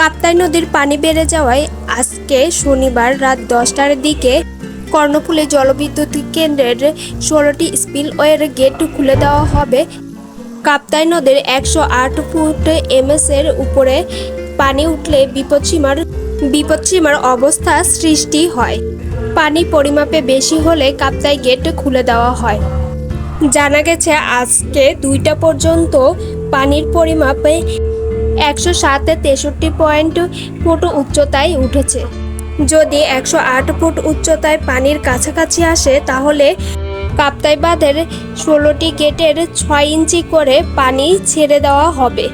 কাপ্তাই নদীর পানি বেড়ে যাওয়ায় আজকে শনিবার রাত দশটার দিকে কর্ণফুলী জলবিদ্যুৎ কেন্দ্রের ষোলোটি স্পিলওয়ের গেট খুলে দেওয়া হবে। কাপ্তাই নদীর একশো আট ফুট এমএস এর উপরে পানি উঠলে বিপদসীমার বিপদসীমার অবস্থা সৃষ্টি হয়। পানি পরিমাপে বেশি হলে কাপ্তাই গেট খুলে দেওয়া হয়। জানা গেছে, আজকে দুইটা পর্যন্ত পানির পরিমাপে একশো সাতে তেষট্টি পয়েন্ট ফুট উচ্চতায় উঠেছে। যদি একশো আট ফুট উচ্চতায় পানির কাছাকাছি আসে, তাহলে কাপ্তাই বাঁধের ষোলোটি গেটের ছয় ইঞ্চি করে পানি ছেড়ে দেওয়া হবে।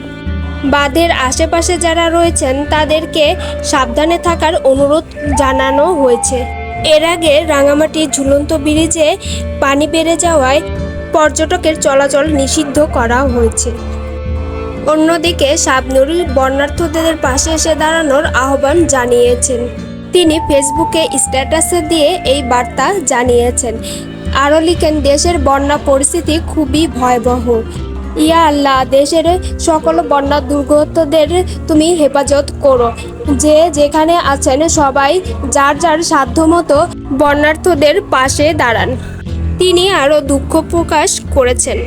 বাঁধের আশেপাশে যারা রয়েছেন, তাদেরকে সাবধানে থাকার অনুরোধ জানানো হয়েছে। এর আগে রাঙামাটি ঝুলন্ত ব্রিজে পানি বেড়ে যাওয়ায় পর্যটকের চলাচল নিষিদ্ধ করা হয়েছে। অন্যদিকে শাবনুর বর্ণার্থদের পাশে এসে দাঁড়ানোর আহ্বান জানিয়েছেন। তিনি ফেসবুকে স্ট্যাটাসে দিয়ে এই বার্তা জানিয়েছেন, আরও লিখেন, দেশের বন্যা পরিস্থিতি খুবই ভয়াবহ। ইয়া আল্লাহ, দেশের সকল বন্যা দুর্গতদের তুমি হেফাজত করো। যে যেখানে আছেন সবাই, যার যার সাধ্যমতো বন্যার্থদের পাশে দাঁড়ান। তিনি আরও দুঃখ প্রকাশ করেছেন।